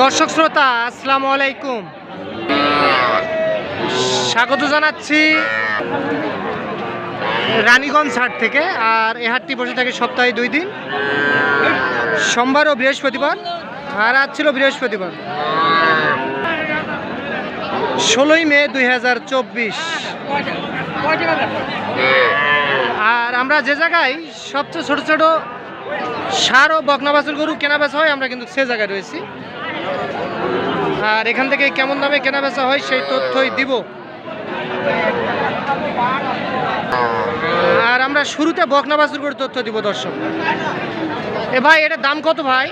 দর্শক শ্রোতা, আসসালামু আলাইকুম। স্বাগত জানাচ্ছি রানীগঞ্জ হাট থেকে, আর এ হাটটি বসে থাকে সপ্তাহে দুই দিন। সোমবার ও বৃহস্পতিবার, আর আজ ছিল বৃহস্পতিবার। ষোলোই মে দুই হাজার চব্বিশ। আর আমরা যে জায়গায় সবচেয়ে ছোট ছোট সার ও বকনা গরু কেনা বেচা হয়, আমরা কিন্তু সে জায়গায় রয়েছি। আর এখান থেকে কেমন দামে কেনা বেচা হয় সেই তথ্যই দিব। আর আমরা শুরুতে বকনা বাছুর গরুর তথ্য দিব, দর্শক। এ ভাই, এটার দাম কত ভাই?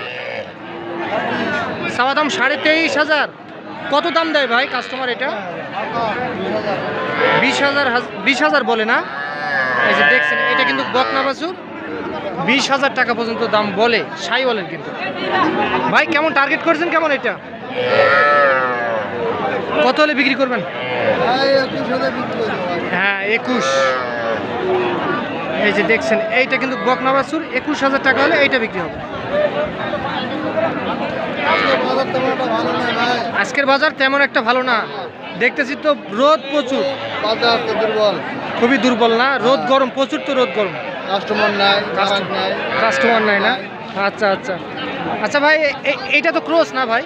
সাওয়া দাম সাড়ে তেইশ হাজার। কত দাম দেয় ভাই কাস্টমার এটা? বিশ হাজার হাজ- বিশ হাজার বলে না? এই যে দেখছেন, এটা কিন্তু বকনা বাছুর বিশ হাজার টাকা পর্যন্ত দাম বলে সাই বলেন কিন্তু। ভাই কেমন টার্গেট করছেন? কেমন এটা? কত হলে বিক্রি করবেন? হ্যাঁ একুশ। এই যে দেখছেন এইটা কিন্তু বকনা বাছুর একুশ হাজার টাকা হলে এইটা বিক্রি হবে। আজকের বাজার তেমন একটা ভালো না। দেখতেছি তো রোদ প্রচুর। খুবই দুর্বল না? রোদ গরম প্রচুর তো রোদ গরম। কাস্টমার নাই নাই। কাস্টমার নাই না? আচ্ছা আচ্ছা। আচ্ছা ভাই এইটা তো ক্রোস না ভাই?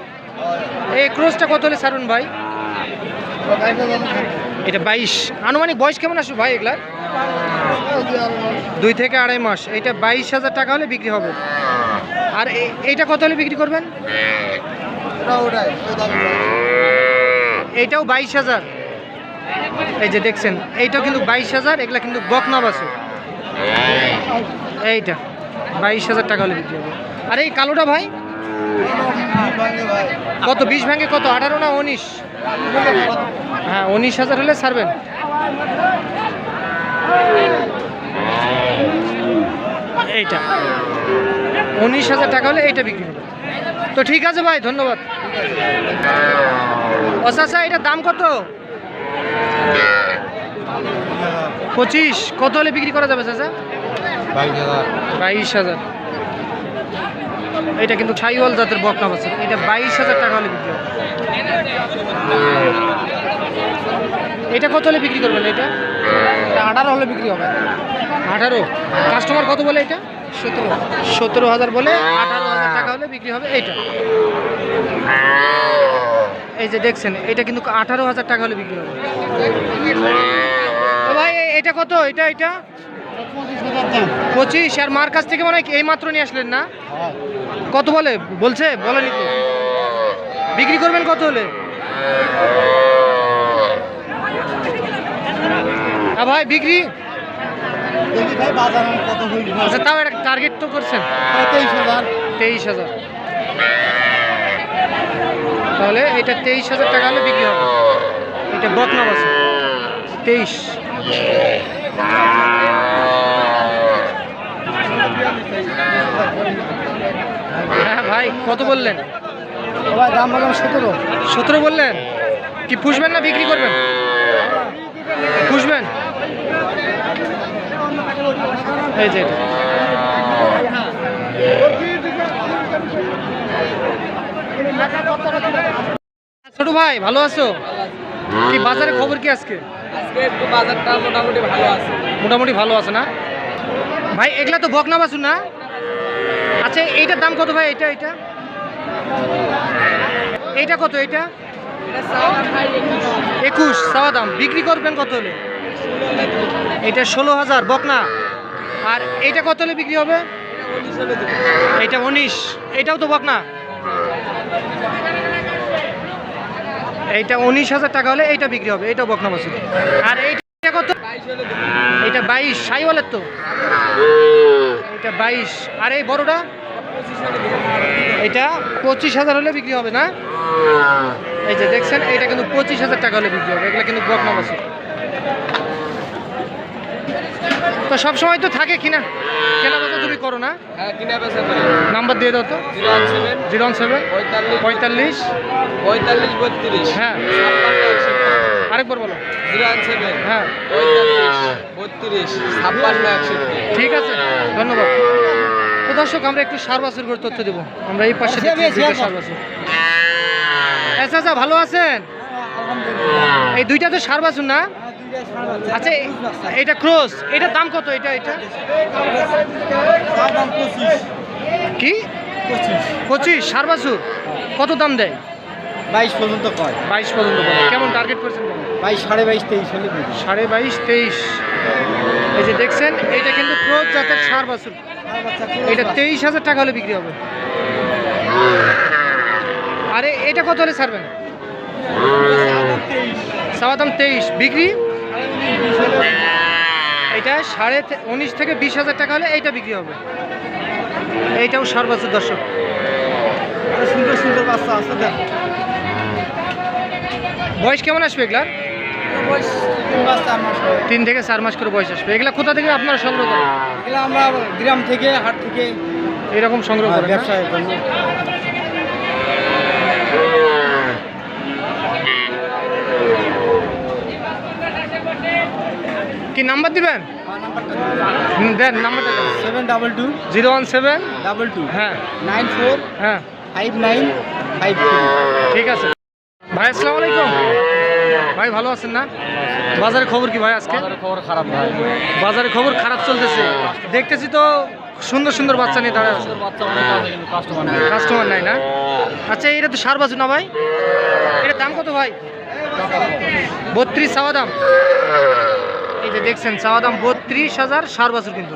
এই ক্রোসটা কত হলে ছাড়ুন ভাই? এটা বাইশ। আনুমানিক বয়স কেমন আসবে ভাই এগুলা দুই থেকে আড়াই মাস। এটা বাইশ হাজার টাকা হলে বিক্রি হবে। আর এইটা কত হলে বিক্রি করবেন? এইটাও বাইশ হাজার। এই যে দেখছেন, এইটাও কিন্তু বাইশ হাজার, এগুলা কিন্তু বকনা বাসু এইটা। বাইশ হাজার টাকা হলে বিক্রি হবে। আর এই কালোটা ভাই? কত? বিশ ভাঙে কত? আঠারো না উনিশ? হ্যাঁ উনিশ হাজার হলে ছাড়বেন। এইটা। উনিশ হাজার টাকা হলে এইটা বিক্রি হবে। তো ঠিক আছে ভাই, ধন্যবাদ। ও চাচা, এটার দাম কত? পঁচিশ। কত হলে বিক্রি করা যাবে চাচা? বাইশ হাজার। এটা কিন্তু ছাইওয়াল জাতের বকনা বাছুর। এটা বাইশ হাজার টাকা হলে বিক্রি হবে। এটা কত হলে বিক্রি করবেন এটা? আঠারো হলে বিক্রি হবে। আঠারো? কাস্টমার কত বলে এটা? সতেরো। সতেরো হাজার বলে আঠারো হাজার টাকা হলে বিক্রি হবে এইটা এই যে দেখছেন এটা কিন্তু আঠারো হাজার টাকা হলে বিক্রি হবে। এটা কত? এটা এটা? পঁচিশ, আর মার কাছ থেকে মনে হয় এই মাত্র নিয়ে আসলেন না? কত বলে? বলছে, বলেনি তো। বিক্রি করবেন কত হলে? ভাই, বিক্রি? আচ্ছা তাও একটা টার্গেট তো করছেন। তেইশ হাজার তেইশ হাজার। তাহলে এটা তেইশ হাজার টাকা হলে বিক্রি হবে। এটা বকনা বাসে। তেইশ। হ্যাঁ ভাই কত বললেন? ভাই দাম বাজার সতেরো। সতেরো বললেন? কি পুষবেন না বিক্রি করবেন? পুষবেন? এই যে ছোট ভাই ভালো আছো? কি বাজারে খবর কি আজকে? আজকে একটু বাজারটা মোটামুটি ভালো আছে। মোটামুটি ভালো আছে না? ভাই এগুলা তো বকনা বাসু না? আচ্ছা এইটার দাম কত ভাই? এটা এটা এইটা কত এইটা? একুশ। চাওয়া দাম। বিক্রি করবেন কত হলে? এটা ষোলো হাজার বকনা আর এইটা কত হলে বিক্রি হবে? এটা উনিশ এটাও তো বকনা এইটা উনিশ হাজার টাকা হলে এইটা বিক্রি হবে এইটা বকনা বাসুর আর এইটা কত? এটা বাইশ, সাইওয়ালের তো। এটা বাইশ। আর এই বড়টা? এটা পঁচিশ হাজার হলে বিক্রি হবে না? এই যে দেখছেন এটা কিন্তু পঁচিশ হাজার টাকা হলে বিক্রি হবে, এগুলো কিন্তু বকনা বছর তো সব সময় তো থাকে কিনা কেনা বেচা তুমি করো না? হ্যাঁ নাম্বার দিয়ে দাও তো। Zero one seven. Zero seven. পঁয়তাল্লিশ। পঁয়তাল্লিশ। পঁয়তাল্লিশ বত্রিশ। হ্যাঁ। আরেকবার বলো। Zero one seven. হ্যাঁ। পঁয়তাল্লিশ বত্রিশ ছাপ্পান্ন একষট্টি। ঠিক আছে। ধন্যবাদ। তো দর্শক আমরা একটু সার বাছুর করে তথ্য দেবো। আমরা এই পাশে বাছুর হ্যাঁ চাচা ভালো আছেন? এই দুইটা তো সার বাছুর না? আচ্ছা এটা ক্রস এটার দাম কত এটা এটা? কি? পঁচিশ সার বাছুর কত দাম দেয়? বাইশ পর্যন্ত কয়। বাইশ পর্যন্ত কেমন টার্গেট করছেন বাইশ সাড়ে বাইশ তেইশ হলে সাড়ে বাইশ তেইশ। এই যে দেখছেন এটা কিন্তু ক্রোজ জাতের সার বাছুর এটা তেইশ হাজার টাকা হলে বিক্রি হবে। আরে এটা কত হলে ছাড়বেন? চাওয়া দাম তেইশ। বিক্রি? এটা সাড়ে উনিশ থেকে বিশ হাজার টাকা হলে এইটা বিক্রি হবে। এইটাও সার বাছুর দর্শক। সুন্দর সুন্দর বাচ্চা আছে দেখ। বয়স কেমন আসবে এগুলার? বয়স তিন থেকে চার মাস করে বয়স আসবে। এগুলা কোথা থেকে আপনারা সংগ্রহ করেন? এগুলো আমরা গ্রাম থেকে হাট থেকে এরকম সংগ্রহ করেন না? কি নাম্বার দিবেন? হুম, দেন নাম্বারটা দেন। Seven double two zero one seven double two হ্যাঁ। নাইন ফোর হ্যাঁ। ফাইভ নাইন ফাইভ ঠিক আছে। ভাই আসসালামু আলাইকুম। ভাই ভালো আছেন না? বাজারের খবর কি ভাই আজকে? খবর খারাপ ভাই। বাজারের খবর খারাপ চলতেছে। দেখতেছি তো সুন্দর সুন্দর বাচ্চা নিয়ে দাঁড়ায় আছে। কাস্টমার নাই। না? আচ্ছা এটা তো সার বাজু না ভাই? এটার দাম কত ভাই? বত্রিশ চাওয়া দাম। যে দেখছেন, চাওয়া দাম বত্রিশ হাজার, সার বাছুর কিন্তু।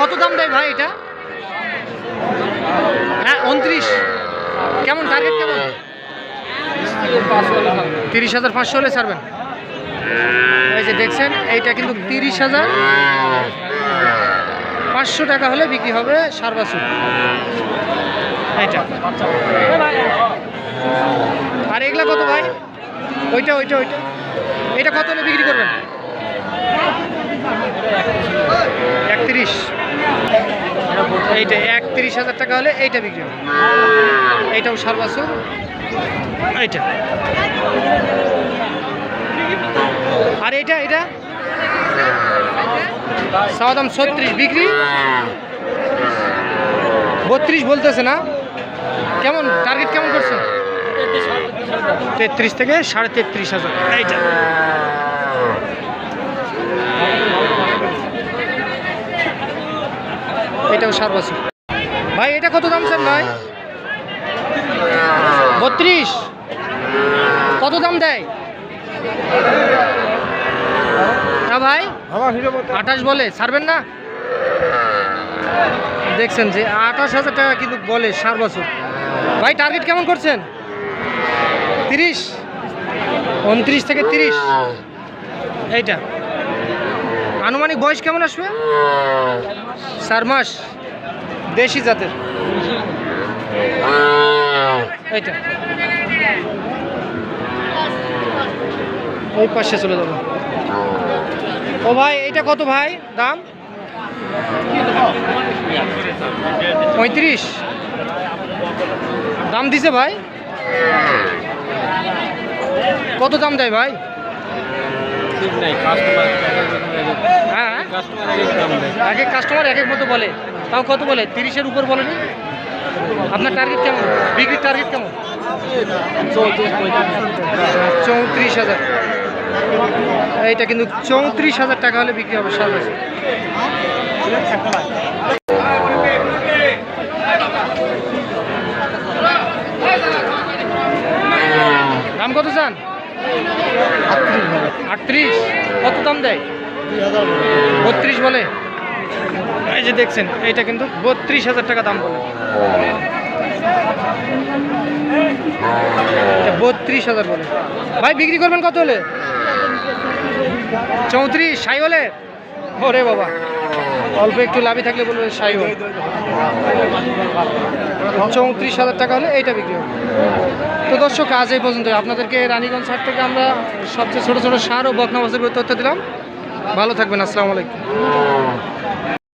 কত দাম দেয় ভাই এটা? হ্যাঁ উনত্রিশ। কেমন টার্গেট কেমন? তিরিশ হাজার পাঁচশো হলে ছাড়বেন। এই যে দেখছেন, এইটা কিন্তু তিরিশ হাজার পাঁচশো টাকা হলে বিক্রি হবে সার বাছুর। আর এগুলা কত ভাই? ওইটা ওইটা ওইটা। এটা কত হলে বিক্রি করবেন? একত্রিশ। এইটা একত্রিশ হাজার টাকা হলে এইটা বিক্রি হবে। এইটাও সার বাছুর এইটা। আর এটা এটা চাওয়া দাম ছত্রিশ, বিক্রি? বত্রিশ বলতেছে না? কেমন? টার্গেট কেমন করছেন তেত্রিশ থেকে সাড়ে তেত্রিশ হাজার। এইটা। এটাও সার বছর। ভাই, এটা কত দাম স্যার ভাই? বত্রিশ। কত দাম দেয়? হ্যাঁ ভাই? আঠাশ বলে, ছাড়বেন না? দেখছেন যে আঠাশ হাজার টাকা কিন্তু বলে সার বছর। ভাই টার্গেট কেমন করছেন? তিরিশ? উনত্রিশ থেকে তিরিশ? এইটা। আনুমানিক বয়স কেমন আসবে? চার মাস দেশি জাতের। এইটা। ওই পাশে চলে যাব। ও ভাই, এইটা কত ভাই? দাম? পঁয়ত্রিশ। দাম দিছে ভাই? কত দাম দেয় ভাই? ঠিক নাই কাস্টমার হ্যাঁ কাস্টমার এক দাম দেয়। এক এক কাস্টমার এক এক মতো বলে। তাও কত বলে? তিরিশের উপর বলেনি? আপনার টার্গেট কেমন? বিক্রির টার্গেট কেমন? চৌত্রিশ চৌত্রিশ হাজার। এইটা কিন্তু চৌত্রিশ হাজার টাকা হলে বিক্রি হবে সার দাম কত চান? আটত্রিশ। কত দাম দেয়? বত্রিশ বলে। এই যে দেখছেন, এইটা কিন্তু বত্রিশ হাজার টাকা দাম বলে। বত্রিশ হাজার বলে। ভাই, বিক্রি করবেন কত হলে? চৌত্রিশ সাই হলে? ওরে বাবা। অল্প একটু লাভই থাকলে বলব সাই হল চৌত্রিশ হাজার টাকা হলে এইটা বিক্রি হবে। তো দর্শক, আজ এই পর্যন্ত আপনাদেরকে রানীগঞ্জ হাট থেকে আমরা সবচেয়ে ছোটো ছোটো সার ও বকনা মাছের তথ্য দিলাম। ভালো থাকবেন, আসসালামু আলাইকুম।